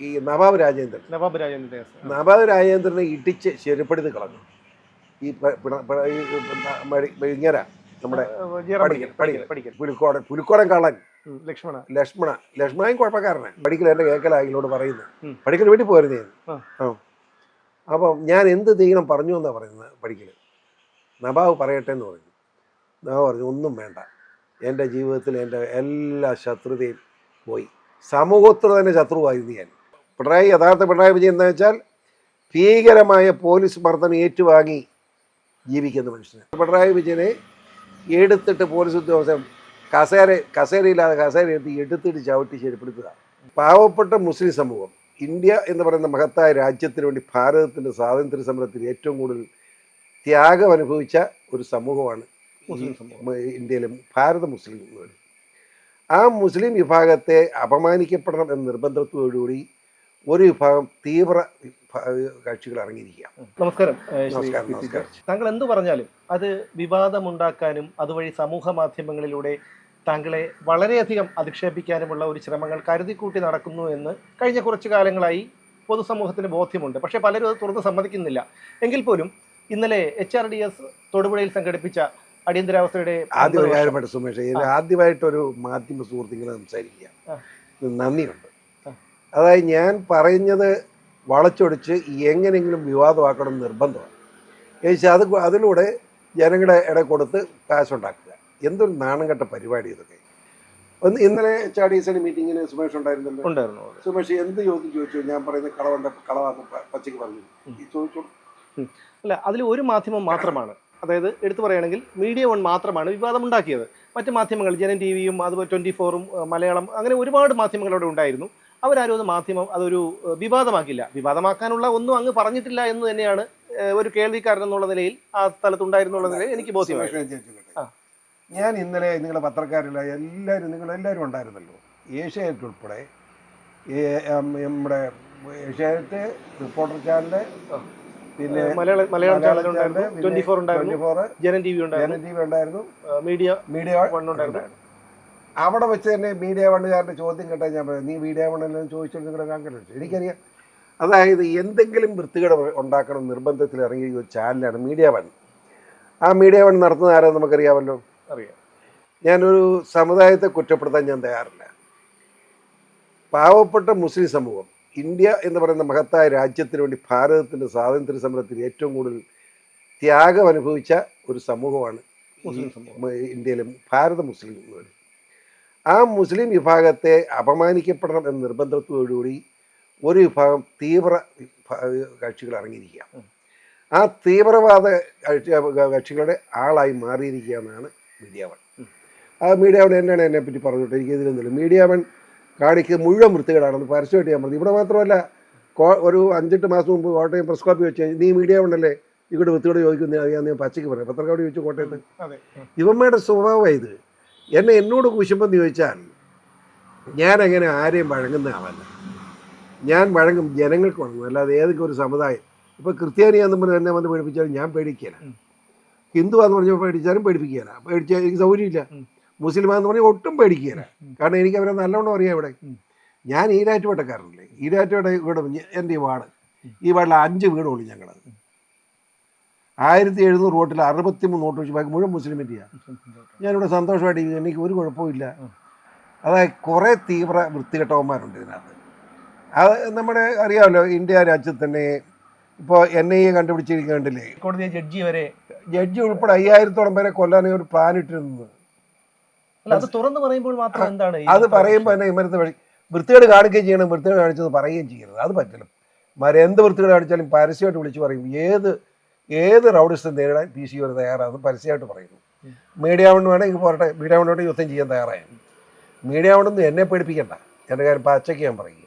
ഈ നവാബ് രാജേന്ദ്രൻ. നവാബ് രാജേന്ദ്രൻ നവാബ് രാജേന്ദ്രനെ ഇടിച്ച് ശരിപ്പെടുത്തി കളഞ്ഞു. ഈ ഇങ്ങര നമ്മുടെ പുലിക്കോടൻ പുലിക്കോടൻ കള്ളൻ. ലക്ഷ്മണ. ലക്ഷ്മണ ലക്ഷ്മണയും കുഴപ്പക്കാരനാണ്. പഠിക്കൽ എന്റെ കേക്കലായിട്ട് പറയുന്നത്. പഠിക്കൽ വീട്ടിൽ പോയിരുന്നു അപ്പം ഞാൻ എന്ത് ചെയ്യണം പറഞ്ഞു എന്നാ പറയുന്നത് പഠിക്കൽ നവാബ് പറയട്ടെ എന്ന് പറഞ്ഞു. നവാബ് പറഞ്ഞു ഒന്നും വേണ്ട. എന്റെ ജീവിതത്തിൽ എന്റെ എല്ലാ ശത്രുതയും പോയി. സമൂഹത്തിൽ തന്നെ ശത്രുവായിരുന്നു ഞാൻ. പിണറായി യഥാർത്ഥ പിണറായി വിജയൻ എന്ന് വെച്ചാൽ ഭീകരമായ പോലീസ് മർദ്ദനം ഏറ്റുവാങ്ങി ജീവിക്കുന്ന മനുഷ്യന്. പിണറായി വിജയനെ എടുത്തിട്ട് പോലീസ് ഉദ്യോഗസ്ഥൻ കസേര കസേരയില്ലാതെ കസേര എടുത്ത് എടുത്തിട്ട് ചവിട്ടി ശരിപ്പെടുത്തുക. പാവപ്പെട്ട മുസ്ലിം സമൂഹം ഇന്ത്യ എന്ന് പറയുന്ന മഹത്തായ രാജ്യത്തിന് വേണ്ടി ഭാരതത്തിന്റെ സ്വാതന്ത്ര്യ സമരത്തിൽ ഏറ്റവും കൂടുതൽ ത്യാഗം അനുഭവിച്ച ഒരു സമൂഹമാണ് മുസ്ലിം ഇന്ത്യയിലെ ഭാരത മുസ്ലിം ആ മുസ്ലിം വിഭാഗത്തെ അപമാനിക്കപ്പെടണം എന്ന നിർബന്ധത്തോടുകൂടി ഒരു വിഭാഗം തീവ്ര കക്ഷികൾ ഇറങ്ങിയിരിക്കുക നമസ്കാരം നമസ്കാരം. താങ്കൾ എന്ത് പറഞ്ഞാലും അത് വിവാദമുണ്ടാക്കാനും അതുവഴി സമൂഹ മാധ്യമങ്ങളിലൂടെ താങ്കളെ വളരെയധികം അധിക്ഷേപിക്കാനുമുള്ള ഒരു ശ്രമങ്ങൾ കരുതിക്കൂട്ടി നടക്കുന്നു എന്ന് കഴിഞ്ഞ കുറച്ചു കാലങ്ങളായി പൊതുസമൂഹത്തിന് ബോധ്യമുണ്ട് പക്ഷേ പലരും അത് തുറന്ന് സമ്മതിക്കുന്നില്ല എങ്കിൽ പോലും ഇന്നലെ എച്ച് ആർ ഡി എസ് തൊടുപുഴയിൽ സംഘടിപ്പിച്ച അടിയന്തരാവസ്ഥയുടെ ആദ്യമായിട്ട്. സുമേഷ് ആദ്യമായിട്ടൊരു മാധ്യമ സുഹൃത്തുക്കളെ സംസാരിക്കുക. നന്ദിയുണ്ട്. അതായത് ഞാൻ പറയുന്നത് വളച്ചൊടിച്ച് എങ്ങനെയെങ്കിലും വിവാദമാക്കണം നിർബന്ധമാണ്. ചോദിച്ചാൽ അത് അതിലൂടെ ജനങ്ങളുടെ ഇട കൊടുത്ത് കാശുണ്ടാക്കുക. എന്തൊരു നാണം കെട്ട പരിപാടി ഇതൊക്കെ. ഒന്ന് ഇന്നലെ ചാടീസണി മീറ്റിങ്ങിന് സുമേഷ് ഉണ്ടായിരുന്നല്ലോ? ഉണ്ടായിരുന്നു സുമേഷ് എന്ത് ചോദ്യം ചോദിച്ചു? ഞാൻ പറയുന്ന കളവണ്ട കളവാന്ന് പച്ചക്ക് പച്ചയ്ക്ക് പറഞ്ഞു. ഈ ചോദിച്ചു അല്ല അതിൽ ഒരു മാധ്യമം മാത്രമാണ്. അതായത് എടുത്തു പറയുകയാണെങ്കിൽ മീഡിയ വൺ മാത്രമാണ് വിവാദം ഉണ്ടാക്കിയത്. മറ്റ് മാധ്യമങ്ങൾ ജനം ടി വിയും അതുപോലെ ട്വന്റി ഫോറും മലയാളം അങ്ങനെ ഒരുപാട് മാധ്യമങ്ങൾ അവിടെ ഉണ്ടായിരുന്നു. അവരാരും അത് മാധ്യമം അതൊരു വിവാദമാക്കില്ല. വിവാദമാക്കാനുള്ള ഒന്നും അങ്ങ് പറഞ്ഞിട്ടില്ല എന്ന് തന്നെയാണ് ഒരു കേൾവിക്കാരൻ എന്നുള്ള നിലയിൽ ആ സ്ഥലത്തുണ്ടായിരുന്നുള്ള നിലയിൽ എനിക്ക് ബോധ്യമായി ഞാൻ ഇന്നലെ നിങ്ങളുടെ പത്രക്കാരില്ല എല്ലാവരും നിങ്ങൾ എല്ലാവരും ഉണ്ടായിരുന്നല്ലോ. ഏഷ്യാനെറ്റ് ഉൾപ്പെടെ നമ്മുടെ ഏഷ്യാനെറ്റ് റിപ്പോർട്ടർ ചാനൽ പിന്നെ മലയാള ചാനൽ ഉണ്ടായിരുന്നു ട്വന്റി ഫോർ ഉണ്ടായിരുന്നു 24 ജനൻ ടി വി ഉണ്ടായിരുന്നു ജന ടി വി ഉണ്ടായിരുന്നു മീഡിയ മീഡിയ വൺ ഉണ്ടായിരുന്നു. അവിടെ വെച്ച് തന്നെ മീഡിയ വണ്ണുകാരന്റെ ചോദ്യം കേട്ടാൽ ഞാൻ പറയാം നീ മീഡിയ വണ്ണെല്ലാം ചോദിച്ചോണ്ട് നിങ്ങളുടെ കാങ്കല്ലോ എനിക്കറിയാം. അതായത് എന്തെങ്കിലും വൃത്തികേട് ഉണ്ടാക്കണം നിർബന്ധത്തിൽ ഇറങ്ങിയ ഒരു ചാനലാണ് മീഡിയ വൺ. ആ മീഡിയ വൺ നടത്തുന്ന ആരാ നമുക്കറിയാമല്ലോ? അറിയാം. ഞാനൊരു സമുദായത്തെ കുറ്റപ്പെടുത്താൻ ഞാൻ തയ്യാറില്ല. പാവപ്പെട്ട മുസ്ലിം സമൂഹം ഇന്ത്യ എന്ന് പറയുന്ന മഹത്തായ രാജ്യത്തിന് വേണ്ടി ഭാരതത്തിന്റെ സ്വാതന്ത്ര്യ സമരത്തിൽ ഏറ്റവും കൂടുതൽ ത്യാഗം അനുഭവിച്ച ഒരു സമൂഹമാണ് മുസ്ലിം ഇന്ത്യയിലെ ഭാരത മുസ്ലിം എന്ന് പറയുന്നത്. ആ മുസ്ലിം വിഭാഗത്തെ അപമാനിക്കപ്പെടണം എന്ന നിർബന്ധത്തോടുകൂടി ഒരു വിഭാഗം തീവ്ര കക്ഷികൾ ഇറങ്ങിയിരിക്കുക ആ തീവ്രവാദ കക്ഷി- കക്ഷികളുടെ ആളായി മാറിയിരിക്കുക എന്നാണ് മീഡിയാവൺ ആ മീഡിയാവൺ എന്നാണ് എന്നെ പറ്റി പറഞ്ഞിട്ട് എനിക്ക് ഇതിലൊന്നുമില്ല മീഡിയാവൺ വൺ കാണിക്കുന്നത് മുഴുവൻ വൃത്തികേടാണെന്ന് പരസ്യമായിട്ട് ഞാൻ പറഞ്ഞു. ഇവിടെ മാത്രമല്ല ഒരു അഞ്ചെട്ട് മാസം മുമ്പ് കോട്ടയം പ്രസ് കോപ്പി വെച്ച് നീ മീഡിയ വണ്ണല്ലേ ഇവിടെ വൃത്തിയോട് ചോദിക്കുന്ന അറിയാമെന്ന് ഞാൻ പച്ചയ്ക്ക് പറയാം. പത്രക്കാട് ചോദിച്ചു കോട്ടയത്ത്. ഇവന്മാരുടെ സ്വഭാവമാണ് ഇത് എന്നെ എന്നോട് കുശുമ്പെന്ന് ചോദിച്ചാൽ ഞാൻ അങ്ങനെ ആരെയും വഴങ്ങുന്ന ആളല്ല. ഞാൻ വഴങ്ങും ജനങ്ങൾക്ക് വഴങ്ങും. അല്ലാതെ ഏതൊക്കെ ഒരു സമുദായം. ഇപ്പോൾ ക്രിസ്ത്യാനിയാന്ന് പറഞ്ഞ് എന്നെ വന്ന് പേടിപ്പിച്ചാലും ഞാൻ പേടിക്കില്ല ഹിന്ദു ഹിന്ദുവാന്ന് പറഞ്ഞാൽ പേടിച്ചാലും പേടിപ്പിക്കുകയില്ല പേടിച്ചാൽ എനിക്ക് സൗകര്യമില്ല. മുസ്ലിമാന്ന് പറഞ്ഞാൽ ഒട്ടും പേടിക്കുകയില്ല കാരണം എനിക്ക് അവരെ നല്ലോണം അറിയാം ഇവിടെ. ഞാൻ ഈരാറ്റുപേട്ടക്കാരനല്ലേ? ഈരാറ്റുപേട്ട ഇവിടെ എന്റെ ഈ വാർഡ്. ഈ വാർഡിൽ അഞ്ച് വീടുള്ളൂ ഞങ്ങൾ ആയിരത്തി എഴുന്നൂറ് വോട്ടിൽ അറുപത്തി മൂന്ന് വോട്ട് വെച്ച് ബാക്കി മുഴുവൻ മുസ്ലിം ഇന്ത്യയാണ് ഞാനിവിടെ സന്തോഷമായിട്ട്. എനിക്ക് ഒരു കുഴപ്പമില്ല. അതായത് കുറേ തീവ്ര വൃത്തികെട്ടവന്മാരുണ്ട് ഇതിനകത്ത്. അത് നമ്മുടെ അറിയാമല്ലോ ഇന്ത്യ രാജ്യത്ത് തന്നെ ഇപ്പോൾ എൻ ഐ എ കണ്ടുപിടിച്ചിരിക്കുന്നുണ്ടല്ലേ കോടതി ജഡ്ജി വരെ ജഡ്ജി ഉൾപ്പെടെ അയ്യായിരത്തോളം പേരെ കൊല്ലാൻ ഒരു പ്ലാൻ ഇട്ടിരുന്നത്. അത് തുറന്നു പറയുമ്പോൾ മാത്രം എന്താണ് അത് പറയുമ്പോൾ തന്നെ ഇമരത്ത് വഴി വൃത്തികേട് കാണിക്കുകയും ചെയ്യണം വൃത്തികേട് കാണിച്ചത് പറയുകയും ചെയ്യരുത്. അത് പറ്റില്ല മരെന്ത് വൃത്തികേട് കാണിച്ചാലും പരസ്യമായിട്ട് വിളിച്ചു പറയും. ഏത് ഏത് റൗഡിസ്റ്റും നേരിടാൻ പി സി ഒരു തയ്യാറാണെന്ന് പരസ്യമായിട്ട് പറയുന്നു. മീഡിയ കൊണ്ട് വേണമെങ്കിൽ പോരട്ടെ. മീഡിയ കൊണ്ടോട്ട് യുദ്ധം ചെയ്യാൻ തയ്യാറായി. മീഡിയ കൊണ്ടൊന്നും എന്നെ പേടിപ്പിക്കണ്ട. എന്റെ കാര്യം പച്ചയ്ക്ക് ഞാൻ പറയുക.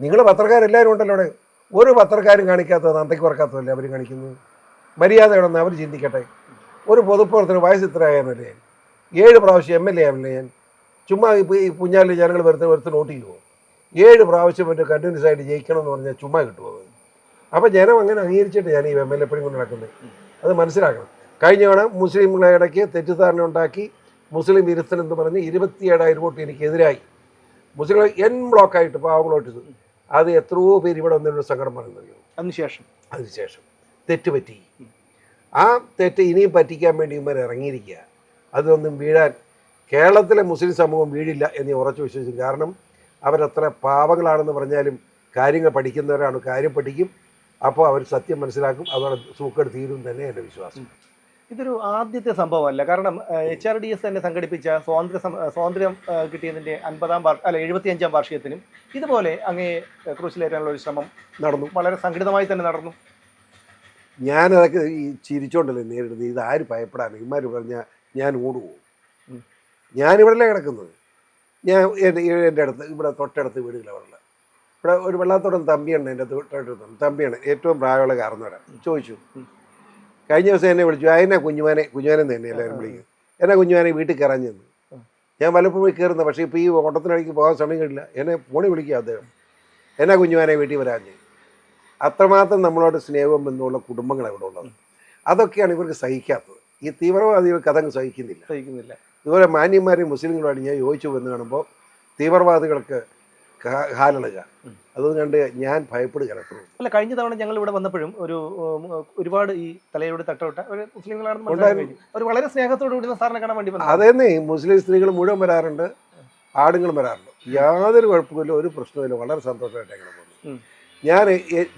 നിങ്ങൾ പത്രക്കാരെല്ലാവരും ഉണ്ടല്ലോ അവിടെ. ഒരു പത്രക്കാരും കാണിക്കാത്തത് അന്തയ്ക്ക് പറക്കാത്തതല്ലേ അവർ കാണിക്കുന്നത്? മര്യാദയാണെന്ന് അവർ ചിന്തിക്കട്ടെ. ഒരു പൊതുപ്രവർത്തന വയസ്സ് ഇത്ര ആയാലേ ഏഴ് പ്രാവശ്യം എം എൽ എ ആവില്ലേ ഞാൻ? ചുമ്മാ ഇപ്പോൾ ഈ പുഞ്ഞാലിൽ ജനങ്ങൾ വെറുതെ വെറുതെ നോട്ട് ചെയ്യുമോ ഏഴ് പ്രാവശ്യം മറ്റേ കണ്ടിന്യൂസ് ആയിട്ട് ജയിക്കണം എന്ന് പറഞ്ഞാൽ ചുമ്മാ കിട്ടുമോ അപ്പോൾ ജനം അങ്ങനെ അംഗീകരിച്ചിട്ട് ഞാൻ ഈ എം എൽ എ പണി കൊണ്ട് നടക്കുന്നത്. അത് മനസ്സിലാക്കണം. കഴിഞ്ഞ തവണ മുസ്ലിങ്ങളെ ഇടയ്ക്ക് തെറ്റിദ്ധാരണ ഉണ്ടാക്കി മുസ്ലിം വിരുദ്ധൻ എന്ന് പറഞ്ഞ് ഇരുപത്തി ഏഴായിരം വോട്ട് എനിക്കെതിരായി. മുസ്ലിങ്ങൾ എൻ ബ്ലോക്കായിട്ട് പാവങ്ങളോട്ട് ഇത്. അത് എത്രയോ പേര് ഇവിടെ വന്നൊരു സങ്കടം പറയുന്നറിയോ അതിനുശേഷം. അതിനുശേഷം. തെറ്റ് പറ്റി. ആ തെറ്റ് ഇനിയും പറ്റിക്കാൻ വേണ്ടി ഇവർ ഇറങ്ങിയിരിക്കുക. അതൊന്നും വീഴാൻ കേരളത്തിലെ മുസ്ലിം സമൂഹം വീഴില്ല എന്ന് ഉറച്ചു വിശ്വസിക്കും. കാരണം അവരത്ര പാവങ്ങളാണെന്ന് പറഞ്ഞാലും കാര്യങ്ങൾ പഠിക്കുന്നവരാണ് കാര്യം പഠിക്കും. അപ്പോൾ അവർ സത്യം മനസ്സിലാക്കും അതോടെ സൂക്കേട് തീരും തന്നെ എന്റെ വിശ്വാസം. ഇതൊരു ആദ്യത്തെ സംഭവമല്ല. കാരണം എച്ച് ആർ ഡി എസ് തന്നെ സംഘടിപ്പിച്ച സ്വാതന്ത്ര്യ സ്വാതന്ത്ര്യം കിട്ടിയതിന്റെ അൻപതാം വാർ അല്ല എഴുപത്തിയഞ്ചാം വാർഷികത്തിനും ഇതുപോലെ അങ്ങേ ക്രൂശിലേറ്റാനുള്ള ഒരു ശ്രമം നടന്നു. വളരെ സംഘടിതമായി തന്നെ നടന്നു. ഞാനതൊക്കെ ഈ ചിരിച്ചോണ്ടല്ലേ നേരിടുന്നത്? ഇത് ആര് ഭയപ്പെടാൻ ഇമാര് പറഞ്ഞ ഞാൻ ഓടുപോകും ഞാനിവിടെ ഞാനിവിടെയല്ലേ കിടക്കുന്നത്? ഞാൻ എന്റെ അടുത്ത് ഇവിടെ തൊട്ടടുത്ത് ഉള്ളത് ഇവിടെ ഒരു വെള്ളാത്തോടം തമ്പിയാണ് എന്റെ തൊട്ടടുത്ത് തമ്പിയാണ്. ഏറ്റവും പ്രായമുള്ള കാരണവരാണ് ചോദിച്ചു. കഴിഞ്ഞ ദിവസം എന്നെ വിളിച്ചു. അതിനെ കുഞ്ഞുമാനെ കുഞ്ഞുമാനെ തന്നെ എല്ലാവരും വിളിക്കും എന്നെ കുഞ്ഞുമാനെ വീട്ടിൽ കയറാൻ ചെന്നു. ഞാൻ പോയി കയറുന്നത് പക്ഷേ ഇപ്പോൾ ഈ ഓട്ടത്തിനിടയ്ക്ക് പോകാൻ സമയം കിട്ടില്ല. എന്നെ ഫോണിൽ വിളിക്കുക അദ്ദേഹം. എന്നാ കുഞ്ഞുമാനെ വീട്ടിൽ വരാൻ അത്രമാത്രം നമ്മളോട് സ്നേഹവും ബന്ധമുള്ള കുടുംബങ്ങൾ ഇവിടെ ഉള്ളത്. അതൊക്കെയാണ് ഇവർക്ക് സഹിക്കാത്തത്. ഈ തീവ്രവാദികൾക്ക് അതങ്ങ് സഹിക്കുന്നില്ല. സഹിക്കുന്നില്ല. ഇതുപോലെ മാന്യന്മാരെയും മുസ്ലിങ്ങളുമായിട്ട് ഞാൻ യോജിച്ചു എന്ന് കാണുമ്പോൾ തീവ്രവാദികൾക്ക് കാ- അതൊന്നും കണ്ട് ഞാൻ ഭയപ്പെടുകയാണ് എപ്പോഴും. അല്ല കഴിഞ്ഞ തവണ ഞങ്ങൾ ഇവിടെ വന്നപ്പോഴും ഒരു ഒരുപാട് ഈ തലയോട് തട്ടോട്ട ഒരു മുസ്ലിങ്ങളാണെന്ന് അവർ വളരെ സ്നേഹത്തോടു കൂടി സാറിനെ കാണാൻ വേണ്ടി അതേന്നേ മുസ്ലിം സ്ത്രീകൾ മുഴുവൻ വരാറുണ്ട് ആടുങ്ങളും വരാറുണ്ട്. യാതൊരു കുഴപ്പമില്ല ഒരു പ്രശ്നമില്ല വളരെ സന്തോഷമായിട്ട് അങ്ങനെ പോകുന്നു ഞാൻ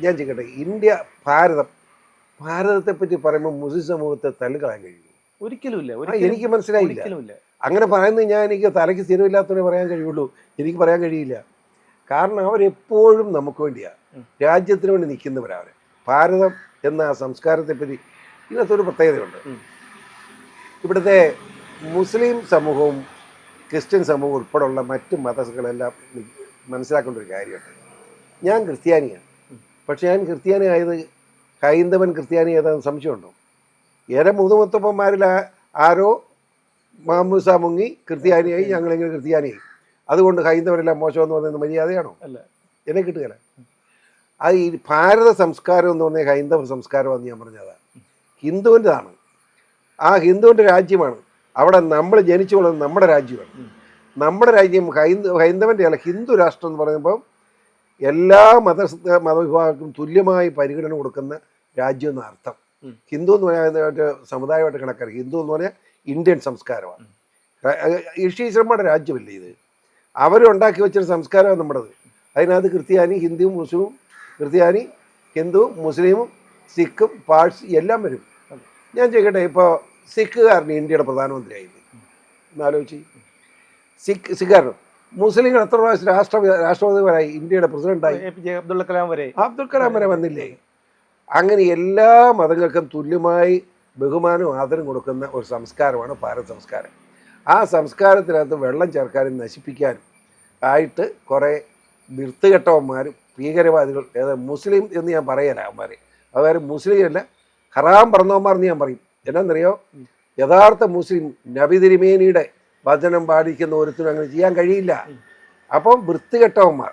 ഞാൻ ചെയ്യട്ടെ ഇന്ത്യ ഭാരതം ഭാരതത്തെ പറ്റി പറയുമ്പോൾ മുസ്ലിം സമൂഹത്തെ തള്ളിക്കളയാൻ കഴിയും ഒരിക്കലും ഇല്ല എനിക്ക് മനസ്സിലായില്ല. അങ്ങനെ പറയുന്നത് ഞാൻ എനിക്ക് തലയ്ക്ക് സ്ഥിരമില്ലാത്തവരെ പറയാൻ കഴിയുള്ളൂ. എനിക്ക് പറയാൻ കഴിയില്ല. കാരണം അവരെപ്പോഴും നമുക്ക് വേണ്ടിയാണ്. രാജ്യത്തിന് വേണ്ടി നിൽക്കുന്നവരവർ ഭാരതം എന്ന ആ സംസ്കാരത്തെപ്പറ്റി ഇതിനകത്തൊരു പ്രത്യേകതയുണ്ട്. ഇവിടുത്തെ മുസ്ലിം സമൂഹവും ക്രിസ്ത്യൻ സമൂഹവും ഉൾപ്പെടെയുള്ള മറ്റ് മതങ്ങളെല്ലാം മനസ്സിലാക്കേണ്ട ഒരു കാര്യമുണ്ട്. ഞാൻ ക്രിസ്ത്യാനിയാണ്. പക്ഷേ ഞാൻ ക്രിസ്ത്യാനി ആയത് ഹൈന്ദവൻ ക്രിസ്ത്യാനി ഏതാണെന്ന് സംശയമുണ്ടോ? ഏറെ മുതുമുത്തപ്പന്മാരിൽ ആരോ മാമൂസ മുങ്ങി ക്രിസ്ത്യാനിയായി ഞങ്ങളിങ്ങനെ ക്രിസ്ത്യാനിയായി? അതുകൊണ്ട് ഹൈന്ദവരെല്ലാം മോശമെന്ന് പറയുന്നത് മര്യാദയാണോ? അല്ല. എന്നെ കിട്ടുകയില്ല. അത് ഈ ഭാരത സംസ്കാരം എന്ന് പറഞ്ഞാൽ ഹൈന്ദവ സംസ്കാരമാണെന്ന് ഞാൻ പറഞ്ഞതാണ്. ഹിന്ദുവിന്റെതാണ്. ആ ഹിന്ദുവിന്റെ രാജ്യമാണ്. അവിടെ നമ്മൾ ജനിച്ചു വളർന്നത് നമ്മുടെ രാജ്യമാണ്. നമ്മുടെ രാജ്യം ഹൈന്ദ ഹൈന്ദവന്റെ അല്ല ഹിന്ദു രാഷ്ട്രം എന്ന് പറയുമ്പം എല്ലാ മത മതവിഭാഗർക്കും തുല്യമായി പരിഗണന കൊടുക്കുന്ന രാജ്യം എന്ന അർത്ഥം. ഹിന്ദു എന്ന് പറയുന്നത് സമുദായമായിട്ട് കണക്കാക്കുക ഹിന്ദു എന്ന് പറഞ്ഞാൽ ഇന്ത്യൻ സംസ്കാരമാണ്. ഈശ്വരമ്മയുടെ രാജ്യമല്ലേ ഇത്? അവരുണ്ടാക്കി വെച്ചൊരു സംസ്കാരമാണ് നമ്മുടേത്. അതിനകത്ത് ക്രിസ്ത്യാനി ഹിന്ദുവും മുസ്ലിമും ക്രിസ്ത്യാനി ഹിന്ദു മുസ്ലിമും സിഖും പാഴ്സ് എല്ലാം വരും. ഞാൻ ചോദിക്കട്ടെ ഇപ്പോൾ സിഖുകാരന് ഇന്ത്യയുടെ പ്രധാനമന്ത്രിയായില്ലേ? എന്നാലോചിച്ച് സിഖ് സിഖുകാരനും? മുസ്ലിങ്ങൾ എത്ര പ്രാവശ്യം രാഷ്ട്ര രാഷ്ട്രപതിമാരായി ഇന്ത്യയുടെ പ്രസിഡന്റായി? അബ്ദുൽ കലാം വരെ. അബ്ദുൽ കലാം വരെ വന്നില്ലേ? അങ്ങനെ എല്ലാ മതങ്ങൾക്കും തുല്യമായി ബഹുമാനവും ആദരം കൊടുക്കുന്ന ഒരു സംസ്കാരമാണ് ഭാരത സംസ്കാരം. ആ സംസ്കാരത്തിനകത്ത് വെള്ളം ചേർക്കാനും നശിപ്പിക്കാനും ആയിട്ട് കുറേ നിർത്തുകെട്ടവന്മാർ ഭീകരവാദികൾ ഏത് മുസ്ലിം എന്ന് ഞാൻ പറയല അവന്മാരെ. അവർ മുസ്ലിം അല്ല ഹറാം പറഞ്ഞവന്മാർ എന്ന് ഞാൻ പറയും. എന്നാന്നറിയോ? യഥാർത്ഥ മുസ്ലിം നബി തിരുമേനിയുടെ വചനം പാലിക്കുന്ന ഒരുത്തിനും അങ്ങനെ ചെയ്യാൻ കഴിയില്ല. അപ്പം വൃത്തികെട്ടവന്മാർ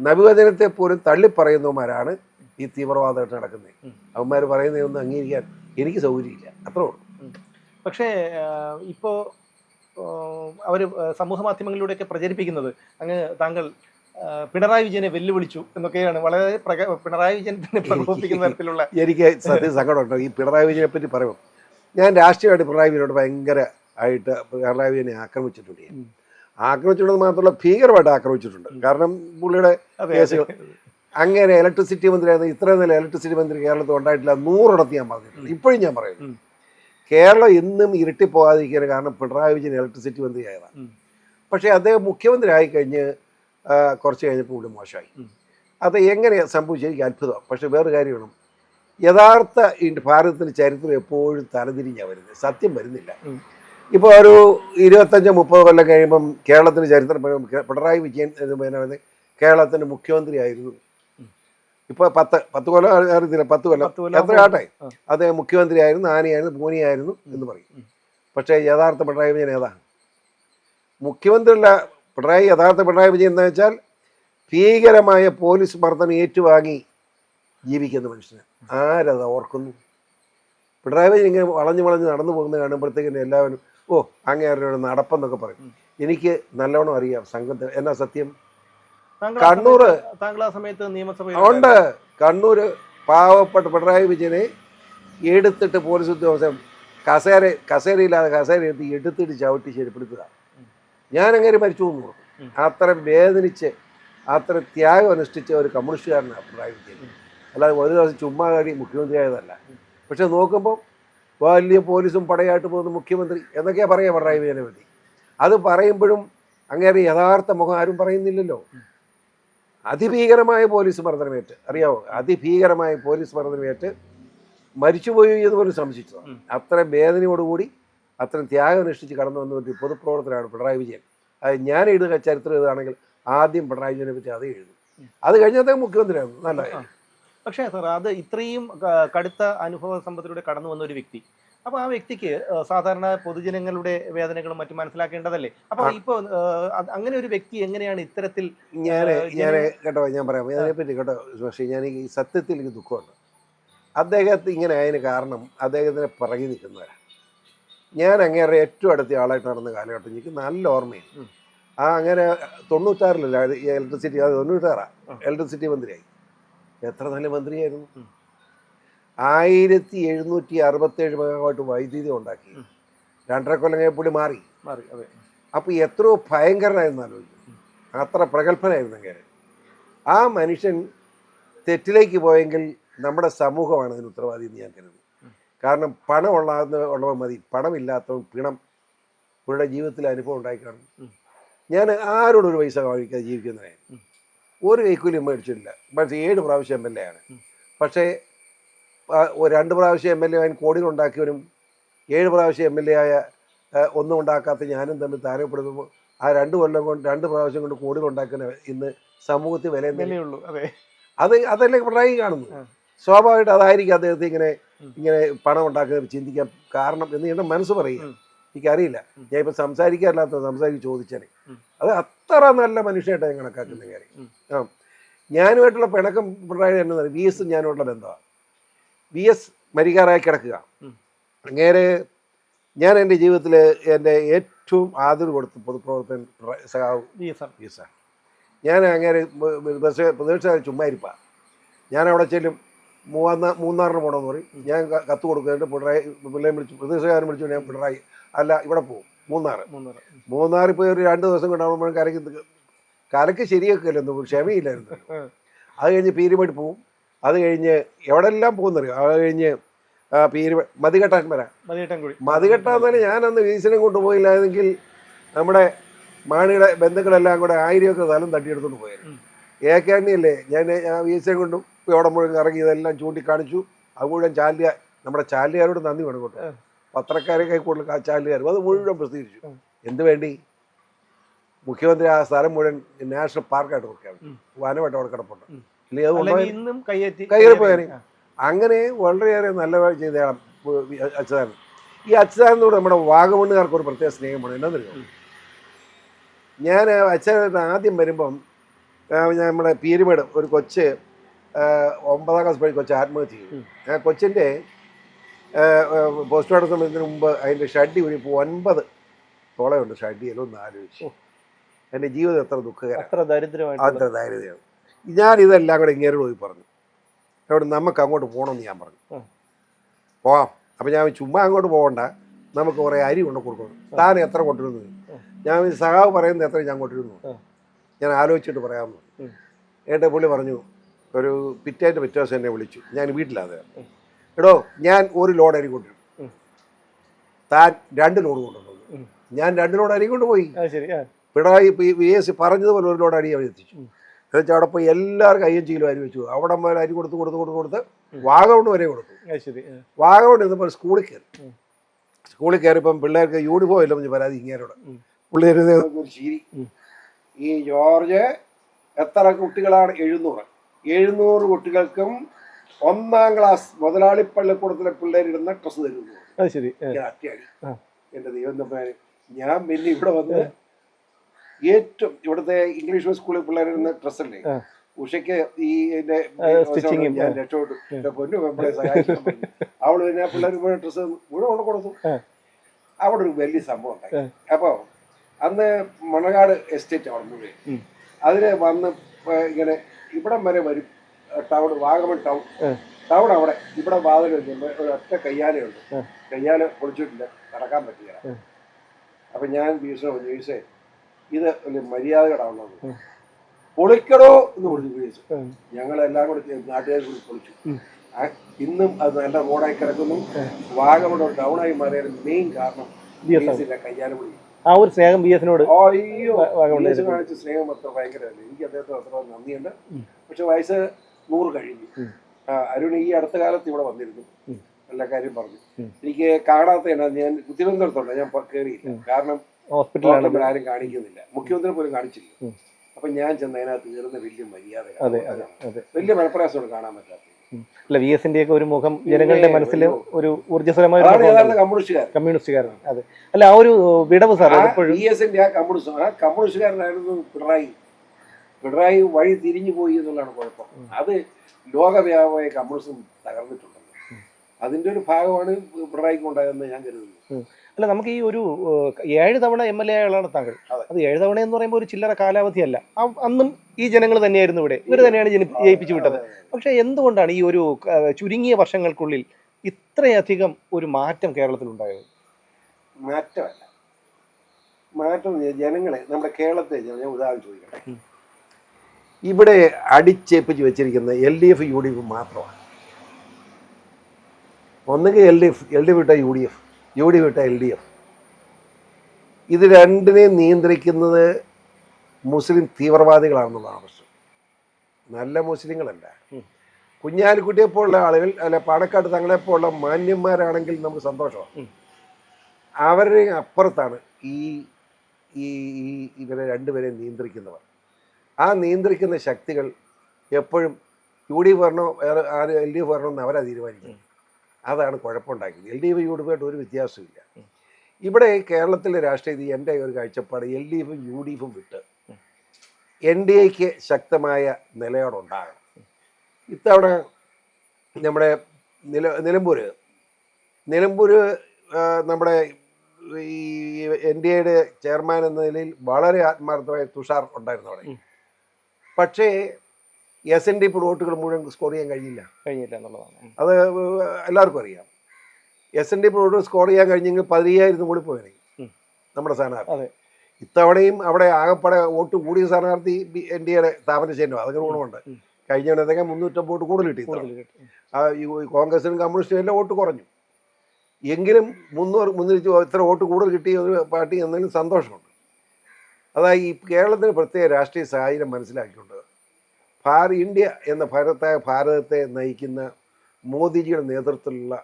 നബിവചനത്തെ പോലും തള്ളിപ്പറയുന്നവന്മാരാണ് ഈ തീവ്രവാദമായിട്ട് നടക്കുന്നത്. അവന്മാർ പറയുന്നതൊന്നും അംഗീകരിക്കാൻ എനിക്ക് സൗകര്യമില്ല. അത്രേ ഉള്ളൂ. പക്ഷേ ഇപ്പോൾ അവർ സമൂഹ മാധ്യമങ്ങളിലൂടെയൊക്കെ പ്രചരിപ്പിക്കുന്നത്. അങ്ങ് താങ്കൾ പിണറായി വിജയനെ വെല്ലുവിളിച്ചു എന്നൊക്കെയാണ് വളരെ പ്രക- പിണറായി വിജയൻ തന്നെ പ്രകോപിപ്പിക്കുന്ന തരത്തിലുള്ള എനിക്ക് സത്യം സങ്കടമുണ്ട്. ഈ പിണറായി വിജയനെ പറ്റി പറയുമ്പോൾ ഞാൻ രാഷ്ട്രീയമായിട്ട് പിണറായി വിജയനോട് ഭയങ്കര ആയിട്ട് പിണറായി വിജയനെ ആക്രമിച്ചിട്ടുണ്ട്. ആക്രമിച്ചിട്ടുള്ളത് മാത്രമല്ല ഭീകരമായിട്ട് ആക്രമിച്ചിട്ടുണ്ട്. കാരണം പുള്ളിയുടെ കേസുകൾ അങ്ങനെ ഇലക്ട്രിസിറ്റി മന്ത്രിയായിരുന്നു ഇത്രയും നല്ല ഇലക്ട്രിസിറ്റി മന്ത്രി കേരളത്തിൽ ഉണ്ടായിട്ടില്ല നൂറിടത്ത് ഞാൻ പറഞ്ഞിട്ടുണ്ട്. ഇപ്പോഴും ഞാൻ പറയുന്നു. കേരളം ഇന്നും ഇരുട്ടി പോകാതിരിക്കാൻ കാരണം പിണറായി വിജയൻ ഇലക്ട്രിസിറ്റി മന്ത്രി ആയതാണ്. പക്ഷേ അദ്ദേഹം മുഖ്യമന്ത്രി ആയി കഴിഞ്ഞ് കുറച്ച് കഴിഞ്ഞപ്പോൾ പുള്ളി മോശമായി. അത് എങ്ങനെ സംഭവിച്ചു എനിക്ക് അത്ഭുതം. പക്ഷേ വേറെ കാര്യമാണ് യഥാർത്ഥ ഭാരതത്തിന്റെ ചരിത്രം എപ്പോഴും തലതിരിഞ്ഞാണ് വരുന്നത് സത്യം വരുന്നില്ല. ഇപ്പോൾ ഒരു ഇരുപത്തഞ്ചോ മുപ്പത് കൊല്ലം കഴിയുമ്പം കേരളത്തിന്റെ ചരിത്രം പിണറായി വിജയൻ എന്ന് പറയുന്നത് കേരളത്തിന്റെ മുഖ്യമന്ത്രി ആയിരുന്നു ഇപ്പോൾ പത്ത് പത്ത് കൊല്ലം അറിയത്തില്ല പത്ത് കൊല്ലം. എത്ര ആട്ടെ? അദ്ദേഹം മുഖ്യമന്ത്രി ആയിരുന്നു ആനയായിരുന്നു പൂനിയായിരുന്നു എന്ന് പറയും. പക്ഷേ യഥാർത്ഥ പിണറായി വിജയൻ ഏതാ? മുഖ്യമന്ത്രിയുള്ള പിണറായി യഥാർത്ഥ പിണറായി വിജയൻ എന്ന് വെച്ചാൽ ഭീകരമായ പോലീസ് മർദ്ദനം ഏറ്റുവാങ്ങി ജീവിക്കുന്ന മനുഷ്യന്. ആരത് ഓർക്കുന്നു? പിണറായി വിജയൻ ഇങ്ങനെ വളഞ്ഞു വളഞ്ഞ് നടന്നു പോകുന്നത് കാണുമ്പോഴത്തേക്കും എല്ലാവരും ഓ അങ്ങേരുടെ നടപ്പെന്നൊക്കെ പറയും. എനിക്ക് നല്ലോണം അറിയാം സംഘത്തെ. എന്നാ സത്യം? സമയത്ത് താങ്കൾ ആ സമയത്ത് നിയമസഭ ഉണ്ട്. കണ്ണൂർ പാവപ്പെട്ട പിണറായി വിജയനെ എടുത്തിട്ട് പോലീസ് ഉദ്യോഗസ്ഥൻ കസേര കസേരയില്ലാതെ കസേര എടുത്ത് എടുത്തിട്ട് ചവിട്ടി ശരിപ്പെടുത്തുക. ഞാനങ്ങനെ മരിച്ചു പോകുന്നു അത്രയും അത്ര വേദനിച്ച് അത്ര ത്യാഗം അനുഷ്ഠിച്ച ഒരു കമ്മ്യൂണിസ്റ്റുകാരനാണ് പിണറായി വിജയൻ. അല്ലാതെ ഒരു ദിവസം ചുമ്മാ കാടി മുഖ്യമന്ത്രിയായതല്ല. പക്ഷെ നോക്കുമ്പോൾ വലിയ പോലീസും പടയായിട്ട് പോകുന്ന മുഖ്യമന്ത്രി എന്നൊക്കെയാണ് പറയുക പിണറായി വിജയനെ പറ്റി. അത് പറയുമ്പോഴും അങ്ങേറെ യഥാർത്ഥ മുഖം ആരും പറയുന്നില്ലല്ലോ. അതിഭീകരമായ പോലീസ് മർദ്ദനമേറ്റ് അറിയാവോ? അതിഭീകരമായ പോലീസ് മർദ്ദനമേറ്റ് മരിച്ചുപോയി എന്ന് പോലും സംശയിച്ചതാണ്. അത്ര വേദനയോടുകൂടി അത്ര ത്യാഗം അനുഷ്ഠിച്ച് കടന്നു വന്ന ഒരു പൊതുപ്രവർത്തനമാണ് പിണറായി വിജയൻ. അത് ഞാൻ എഴുതുക ചരിത്രം എഴുതുകയാണെങ്കിൽ ആദ്യം പിണറായി വിജയനെ പറ്റി അത് എഴുതും. അത് കഴിഞ്ഞ അദ്ദേഹം മുഖ്യമന്ത്രിയായിരുന്നു നല്ല പക്ഷേ സാർ അത് ഇത്രയും കടുത്ത അനുഭവ സമ്പത്തിലൂടെ കടന്നു വന്ന ഒരു വ്യക്തി അപ്പൊ ആ വ്യക്തിക്ക് സാധാരണ പൊതുജനങ്ങളുടെ വേദനകളും മറ്റും മനസ്സിലാക്കേണ്ടതല്ലേ? അപ്പൊ ആ. ഇപ്പൊ അങ്ങനെ ഒരു വ്യക്തി എങ്ങനെയാണ് ഇത്തരത്തിൽ ഞാൻ ഞാൻ കേട്ടോ ഞാൻ പറയാം. ഇതിനെപ്പറ്റി കേട്ടോ പക്ഷേ ഞാൻ ഈ സത്യത്തിൽ എനിക്ക് ദുഃഖമുണ്ട്. അദ്ദേഹത്തെ ഇങ്ങനെ ആയതിന് കാരണം അദ്ദേഹത്തിനെ പിറകി നിൽക്കുന്നവരാണ് ഞാൻ അങ്ങേറെ ഏറ്റവും അടുത്ത ആളായിട്ട് നടന്ന കാലഘട്ടം എനിക്ക് നല്ല ഓർമ്മയുണ്ട്. ആ അങ്ങനെ തൊണ്ണൂറ്റാറിലല്ല ഇലക്ട്രിസിറ്റി അത് തൊണ്ണൂറ്റാറാ. ഉം. ഇലക്ട്രിസിറ്റി മന്ത്രിയായി. എത്ര നല്ല മന്ത്രിയായിരുന്നു. ആയിരത്തി എഴുന്നൂറ്റി അറുപത്തേഴ് മെഗാവാട്ട് വൈദ്യുതി ഉണ്ടാക്കി. രണ്ടര കൊല്ലം കഴിഞ്ഞപ്പോൾ മാറി. മാറി അതെ. അപ്പോൾ എത്രയോ ഭയങ്കരനായിരുന്നു ആലോചിക്കും അത്ര പ്രഗത്ഭനായിരുന്നു അങ്ങനെ ആ മനുഷ്യൻ തെറ്റിലേക്ക് പോയെങ്കിൽ നമ്മുടെ സമൂഹമാണ് അതിന് ഉത്തരവാദി എന്ന് ഞാൻ കരുതുന്നു. കാരണം പണം ഉള്ളാകുന്ന ഉള്ളവൻ മതി. പണമില്ലാത്തവൻ പിണം ഇവരുടെ ജീവിതത്തിൽ അനുഭവം ഉണ്ടായി കാണും. ഞാൻ ആരോടും ഒരു പൈസ വാങ്ങിക്കാതെ ജീവിക്കുന്നതായിരുന്നു. ഒരു കൈക്കൂലിയും മേടിച്ചിട്ടില്ല. പക്ഷേ ഏഴ് പ്രാവശ്യം എം എൽ എ ആണ്. പക്ഷേ രണ്ട് പ്രാവശ്യം എം എൽ എ ആയാലും കോടികൾ ഉണ്ടാക്കിയവനും ഏഴ് പ്രാവശ്യം എം എൽ എ ആയ ഒന്നും ഉണ്ടാക്കാത്ത ഞാനും തമ്മിൽ താരപ്പെടുത്തുമ്പോൾ ആ രണ്ട് കൊല്ലം കൊണ്ട് രണ്ട് പ്രാവശ്യം കൊണ്ട് കോടികൾ ഉണ്ടാക്കുന്ന ഇന്ന് സമൂഹത്തിൽ വില തന്നെയുള്ളൂ അതെ. അത് അതല്ലേ പിണറായി കാണുന്നു. സ്വാഭാവികമായിട്ട് അതായിരിക്കും അദ്ദേഹത്തെ ഇങ്ങനെ ഇങ്ങനെ പണം ഉണ്ടാക്കുന്നത് ചിന്തിക്കാൻ കാരണം എന്ന് എന്റെ മനസ്സ് പറയുക. എനിക്കറിയില്ല. ഞാൻ ഇപ്പം സംസാരിക്കാറില്ലാത്ത സംസാരിച്ച് ചോദിച്ചാലേ. അത് അത് അത്ര നല്ല മനുഷ്യനായിട്ടാണ് ഞാൻ കണക്കാക്കുന്ന കാര്യം. ആ. ഞാനുമായിട്ടുള്ള പിണക്കം പിണറായി എന്നെ വി എസ് ഞാനുമായിട്ടുള്ള ബന്ധമാണ്. വി എസ് മരിക്കാറായി കിടക്കുക. അങ്ങേരെ ഞാൻ എന്റെ ജീവിതത്തിൽ എന്റെ ഏറ്റവും ആദരവ് കൊടുത്ത പൊതുപ്രവർത്തകൻ സഹാവ് സഖാവ് വി എസ് ആർ ഈ സാർ ഞാൻ അങ്ങേരെ പ്രതിപക്ഷ ചുമ്മാ ഇരിപ്പാ. ഞാൻ അവിടെ ചെല്ലും മൂന്നാ മൂന്നാറിന് പോകണമെന്ന് പറയും. ഞാൻ കത്ത് കൊടുക്കുന്നുണ്ട് പിണറായി പിള്ളേരെ വിളിച്ചു പ്രതീക്ഷക്കാരൻ വിളിച്ചു ഞാൻ പിണറായി അല്ല ഇവിടെ പോകും മൂന്നാറ്. മൂന്നര മൂന്നാറിൽ പോയി ഒരു രണ്ട് ദിവസം കൊണ്ടാകുമ്പോഴും കരയ്ക്ക് കലക്ക് ശരിയാക്കില്ല ക്ഷമയില്ലായിരുന്നു. അത് കഴിഞ്ഞ് പീരുമായിട്ട് പോവും. അത് കഴിഞ്ഞ് എവിടെല്ലാം പോകുന്നറിയോ? അത് കഴിഞ്ഞ് ആ, പീരുമേ മതികെട്ടാൻ വരാം. മതികെട്ടാൻ തന്നെ അന്ന് വീസിനെ കൊണ്ടുപോയില്ലായിരുന്നെങ്കിൽ നമ്മുടെ മാണിയുടെ ബന്ധുക്കളെല്ലാം കൂടെ ആയിരമൊക്കെ സ്ഥലം തട്ടിയെടുത്തോണ്ട് പോയായിരുന്നു. എ അല്ലേ ഞാൻ ആ വീസിനെ കൊണ്ടും ഇവിടെ മുഴുവൻ ഇറങ്ങി ഇതെല്ലാം ചൂണ്ടിക്കാണിച്ചു. അത് മുഴുവൻ ചാലിയ നമ്മുടെ ചാലിയാരോട് നന്ദി വേണം കേട്ടോ. പത്രക്കാരൊക്കെ ആ ചാലിയാരും. അത് മുഴുവൻ പ്രസിദ്ധീകരിച്ചു. എന്തു വേണ്ടി? മുഖ്യമന്ത്രി ആ സ്ഥലം മുഴുവൻ നാഷണൽ പാർക്കായിട്ട് കൊടുക്കുകയാണ്. വനമായിട്ട് അവിടെ കിടപ്പുണ്ട്. ഇന്നും കയ്യേറി അങ്ങനെ വളരെയേറെ നല്ല ചെയ്തതാണ് അച്യുതാനന്ദൻ. ഈ അച്യുതാനന്ദോട് നമ്മുടെ വാഗമണ്ണുകാർക്ക് ഒരു പ്രത്യേക സ്നേഹമാണ് എന്നറിയോ ഉം. ഞാൻ അച്യുതാനന്ദൻ ആദ്യം വരുമ്പം നമ്മുടെ പീരുമേട് ഒരു കൊച്ച് ഒമ്പതാം ക്ലാസ് പഠിച്ച കൊച്ച് ആത്മഹത്യ ചെയ്തു. ഉം. ആ കൊച്ചിന്റെ പോസ്റ്റ്മോർട്ടം സമയത്തിന് മുമ്പ് അതിന്റെ ഷഡ്ഡി ഒരു ഒൻപത് തോളയുണ്ട്. ഷഡ്ഡിയിൽ ഒന്ന് ആലോചിച്ചു എന്റെ ജീവിതം എത്ര ദുഃഖകരം അത്ര ദാരിദ്ര്യമാണ് അത്ര ധൈര്യതയാണ് ഞാൻ ഇതെല്ലാം കൂടെ ഇങ്ങേരോട് പോയി പറഞ്ഞു. അവിടെ നമുക്ക് അങ്ങോട്ട് പോകണമെന്ന് ഞാൻ പറഞ്ഞു. പോവാം. അപ്പം ഞാൻ ചുമ്മാ അങ്ങോട്ട് പോകണ്ട. നമുക്ക് കുറേ അരി കൊണ്ട് കൊടുക്കണം. താൻ എത്ര കൊണ്ടിരുന്നു ഞാൻ സഹാവ് പറയുന്നത് എത്ര ഞാൻ കൊണ്ടിരുന്നു. ഞാൻ ആലോചിച്ചിട്ട് പറയാമെന്ന് ഏട്ടെ പുള്ളി പറഞ്ഞു ഒരു പിറ്റേന്റെ പിറ്റേ ദിവസം എന്നെ വിളിച്ചു. ഞാൻ വീട്ടിലാതെ. എടോ ഞാൻ ഒരു ലോഡ് അരി കൊണ്ടിരുന്നു. താൻ രണ്ട് ലോഡ് കൊണ്ടുവന്നു. ഞാൻ രണ്ട് ലോഡ് അരി കൊണ്ടുപോയി പിണറായി വി എസ് പറഞ്ഞതുപോലെ ഒരു ലോഡ് അരി അവർ എത്തിച്ചു. എന്നുവെച്ചാൽ അവിടെ പോയി എല്ലാവർക്കും അയ്യം ചീലും അരി വെച്ചു. അവിടെ മുതൽ അരി കൊടുത്ത് കൊടുത്ത് കൊടുത്ത് കൊടുത്ത് ഉം. വാഗമണ് വരെ കൊടുത്തു. അത് ശരി ആ. വാഗമണ് ഇന്നിപ്പോൾ സ്കൂളിൽ കയറി. സ്കൂളിൽ കയറിയപ്പം പിള്ളേർക്ക് യൂണിഫോം ഇല്ല പറഞ്ഞ് പരാതി ഇങ്ങേരോട്. പുള്ളി പിള്ളേർ ശീരി ഈ ജോർജ് എത്ര കുട്ടികളാണ്? എഴുന്നൂറ്. എഴുന്നൂറ് കുട്ടികൾക്കും ഒന്നാം ക്ലാസ് മുതലാളി പള്ളിക്കൂടത്തിലെ പിള്ളേരിടുന്ന ഡ്രസ്സ് തരുന്നു. അത് ശരി എന്റെ ദൈവം ഞാൻ പിന്നെ ഇവിടെ വന്ന് ഏറ്റവും ഇവിടുത്തെ ഇംഗ്ലീഷ് മീഡിയം സ്കൂളിൽ പിള്ളേരുന്ന ഡ്രസ്സല്ലേ. ഉഷയ്ക്ക് ഈ എന്റെ. രക്ഷപ്പെട്ടു. പൊന്നു വെമ്പളെ സഹായിക്കാൻ. അവൾ പിന്നെ പിള്ളേർ മുഴുവൻ ഡ്രസ്സ് മുഴുവൻ കൊണ്ട് കൊടുത്തു. അവിടെ ഒരു വലിയ സംഭവം ഉണ്ടായി. അപ്പോൾ അപ്പൊ അന്ന് മണകാട് എസ്റ്റേറ്റ് അവിടെ മുഴുവൻ. അതിന് വന്ന് ഇങ്ങനെ ഇവിടം വരെ വരും ടൗൺ വാഗമൺ ടൗൺ. ടൗൺ അവിടെ ഇവിടെ വാതിൽ ഒരു ഒറ്റ കയ്യാലയുണ്ട് ഉം. കയ്യാല പൊളിച്ചിട്ടില്ല. നടക്കാൻ പറ്റില്ല അപ്പൊ അപ്പം ഞാൻ ബീസോ ജോയിസേ ഇത് വലിയ മര്യാദകടാവുന്നത് ഉം. പൊളിക്കണോ എന്ന് വിളിച്ചു ഉപയോഗിച്ചു. ഞങ്ങളെല്ലാം കൂടി നാട്ടുകാർ കൂടി പൊളിച്ചു. ഇന്നും അത് നല്ല റോഡായി കിടക്കുന്നു. വാഗമൺ ഡൗൺ ആയി മാറിയ മെയിൻ കാരണം. ബീസിന്റെ വിളി ആ ഒരു സ്നേഹം ബി എസിനോട് കാണിച്ച സ്നേഹം അത്ര ഭയങ്കരമല്ല. എനിക്ക് അദ്ദേഹത്തിന് അത്ര നന്ദിയുണ്ട്. പക്ഷെ വയസ്സ് നൂറ് കഴിഞ്ഞു. അരുൺ ഈ അടുത്ത കാലത്ത് ഇവിടെ വന്നിരുന്നു. എല്ലാ നല്ല കാര്യം പറഞ്ഞു. എനിക്ക് കാണാത്ത ഞാൻ തിരുവനന്തപുരത്തുണ്ട് ഞാൻ കയറിയില്ല കാരണം ഡോക്ടർമാർ ആരും കാണിക്കുന്നില്ല. മുഖ്യമന്ത്രി പോലും കാണിച്ചില്ല. അപ്പൊ ഞാൻ ചെന്ന് അതിനകത്ത് കയറുന്ന വലിയ മര്യാദ വലിയ മനപ്രയാസമാണ് കാണാൻ പറ്റാത്തത്. അല്ല വി എസിന്റെ ഒക്കെ ഒരു മുഖം ജനങ്ങളുടെ മനസ്സിൽ ഒരു ഊർജസ്വലമായ കമ്മ്യൂണിസ്റ്റുകാരൻ. കമ്മ്യൂണിസ്റ്റുകാരൻ. അതെ. അല്ല ആ ഒരു വിടവ് സാർ എപ്പോഴും എസിന്റെ ആ കമ്മ്യൂണിസ്റ്റ് ആ കമ്മ്യൂണിസ്റ്റുകാരനായിരുന്നു പിണറായി. പിണറായി വഴി തിരിഞ്ഞു പോയി എന്നുള്ളതാണ് കുഴപ്പം. അത് ലോകവ്യാപകമായ കമ്മ്യൂണിസം തകർന്നിട്ടുണ്ടല്ലോ അതിന്റെ ഒരു ഭാഗമാണ് പിണറായിക്ക് ഉണ്ടായതെന്ന് ഞാൻ കരുതുന്നു. അല്ല നമുക്ക് ഈ ഒരു ഏഴ് തവണ എം എൽ എ ആളാണ് താങ്കൾ അത്. ഏഴ് തവണ എന്ന് പറയുമ്പോൾ ഒരു ചില്ലറ കാലാവധിയല്ല. അന്നും ഈ ജനങ്ങൾ തന്നെയായിരുന്നു ഇവിടെ. ഇവർ തന്നെയാണ് ജയിപ്പിച്ചു വിട്ടത്. പക്ഷെ എന്തുകൊണ്ടാണ് ഈ ഒരു ചുരുങ്ങിയ വർഷങ്ങൾക്കുള്ളിൽ ഇത്രയധികം ഒരു മാറ്റം കേരളത്തിൽ ഉണ്ടായത്? മാറ്റമല്ല. മാറ്റം ജനങ്ങളെ നമ്മുടെ കേരളത്തെ ഞാൻ ഉദാഹരണം ചോദിക്കട്ടെ. ഇവിടെ അടിച്ചേപ്പിച്ച് വെച്ചിരിക്കുന്ന L D F U D F മാത്രമാണ്. ഒന്നുകിൽ L D F L D വിട്ട U D F U D വിട്ട എൽ ഡി എഫ് ഇത് രണ്ടിനെയും നിയന്ത്രിക്കുന്നത് മുസ്ലിം തീവ്രവാദികളാണെന്നുള്ളതാണ് പ്രശ്നം. നല്ല മുസ്ലിങ്ങളല്ല. കുഞ്ഞാലിക്കുട്ടിയെ പോലുള്ള ആളുകൾ അല്ല പാണക്കാട് തങ്ങളെ പോലുള്ള മാന്യന്മാരാണെങ്കിൽ നമുക്ക് സന്തോഷമാണ്. അവരുടെ അപ്പുറത്താണ് ഈ ഈ ഇവരെ രണ്ടുപേരെ നിയന്ത്രിക്കുന്നവർ. ആ നിയന്ത്രിക്കുന്ന ശക്തികൾ എപ്പോഴും യു ഡി എഫ് വരണോ വേറെ ആര് എൽ ഡി എഫ് ഭരണമെന്ന് അവരാ തീരുമാനിക്കുന്നത്. അതാണ് കുഴപ്പമുണ്ടാക്കിയത്. L D F U D എഫായിട്ട് ഒരു വ്യത്യാസമില്ല ഇവിടെ കേരളത്തിലെ രാഷ്ട്രീയത്തിൽ എന്റെ ഒരു കാഴ്ചപ്പാട് എൽ ഡി എഫും യു ഡി എഫും വിട്ട് എൻ ഡി എക്ക് ശക്തമായ നിലയോടുണ്ടാകണം ഇത്തവണ നമ്മുടെ നില നിലമ്പൂർ നിലമ്പൂർ നമ്മുടെ ഈ എൻ ഡി എയുടെ ചെയർമാൻ എന്ന നിലയിൽ വളരെ ആത്മാർത്ഥമായ തുഷാർ ഉണ്ടായിരുന്നു അവിടെ. പക്ഷേ എസ് എൻ ഡി വോട്ടുകൾ മുഴുവൻ സ്കോർ ചെയ്യാൻ കഴിഞ്ഞില്ല. കഴിഞ്ഞില്ല എന്നുള്ളതാണ്. അത് എല്ലാവർക്കും അറിയാം. S N D vote score ചെയ്യാൻ കഴിഞ്ഞെങ്കിൽ പതിനയ്യായിരം കൂടി പോയി നമ്മുടെ സ്ഥാനാർത്ഥി. അതെ. ഇത്തവണയും അവിടെ ആകപ്പാടെ വോട്ട് കൂടിയ സ്ഥാനാർത്ഥി എൻ ഡി എയുടെ ചെയ്യുന്നു അതൊക്കെ ഗുണമുണ്ട്. കഴിഞ്ഞ കഴിഞ്ഞവനൊക്കെ മുന്നൂറ്റമ്പത് വോട്ട് കൂടുതൽ കിട്ടി. ആ കോൺഗ്രസിനും കമ്മ്യൂണിസ്റ്റും എല്ലാം വോട്ട് കുറഞ്ഞു. എങ്കിലും മുന്നൂറ് മുന്നൂറ്റി ഇത്ര വോട്ട് കൂടുതൽ കിട്ടിയ ഒരു പാർട്ടി എന്നതിലും സന്തോഷമുണ്ട്. അതായത് ഈ കേരളത്തിന് പ്രത്യേക രാഷ്ട്രീയ സാഹചര്യം മനസ്സിലാക്കിക്കൊണ്ട് ഭാര ഇന്ത്യ എന്ന ഭാരതായ ഭാരതത്തെ നയിക്കുന്ന മോദിജിയുടെ നേതൃത്വത്തിലുള്ള